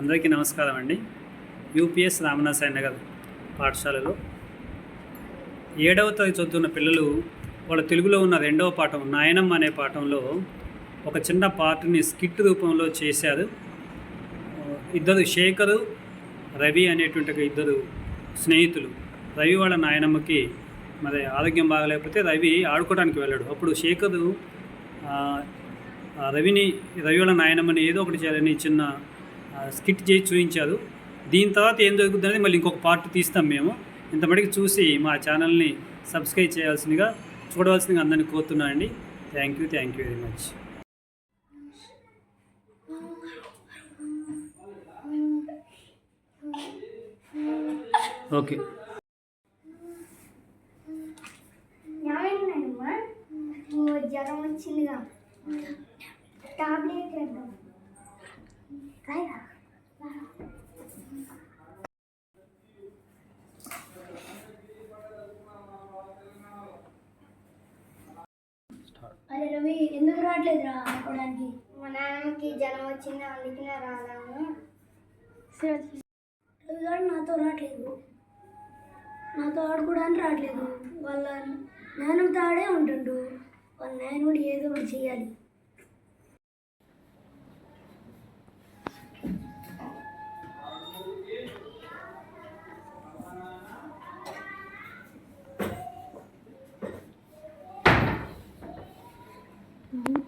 అందరికీ నమస్కారం అండి. యూపీఎస్ రామనాసాయి నగర్ పాఠశాలలో. ఏడవ తరగతి చదువుతున్న పిల్లలు వాళ్ళ తెలుగులో ఉన్న రెండవ పాఠం నాయనమ్మ అనే పాఠంలో ఒక చిన్న పాటని స్కిట్ రూపంలో చేశారు. ఇద్దరు శేఖరు రవి అనేటువంటి ఇద్దరు స్నేహితులు. రవి వాళ్ళ నాయనమ్మకి మరి ఆరోగ్యం బాగలేకపోతే రవి ఆడుకోవడానికి వెళ్ళాడు. అప్పుడు శేఖరు రవిని రవి వాళ్ళ నాయనమ్మని ఏదో ఒకటి చేయాలని చిన్న స్కిట్ చేసి చూపించారు. దీని తర్వాత ఏం జరుగుతుంది అనేది మళ్ళీ ఇంకొక పార్ట్ తీస్తాం మేము. ఇంతమటికి చూసి మా ఛానల్ని సబ్స్క్రైబ్ చేయాల్సిందిగా చూడవలసిందిగా అందరినీ కోరుతున్నానండి. Thank you thank you very much okay జ్వరం వచ్చిందిగా. టాబ్లెట్ రవి ఎందుకు రావట్లేదురా ఆడుకోవడానికి మా నాన్నకి జ్వరం వచ్చింది అందుకనే రాదాము రవి గారు నాతో రావట్లేదు. నాతో ఆడుకోవడానికి రావట్లేదు. వాళ్ళ నాయనతో ఆడే ఉంటుండు. వాళ్ళ నాయన కూడా ఏదో ఒకటి చేయాలి Mm-hmm.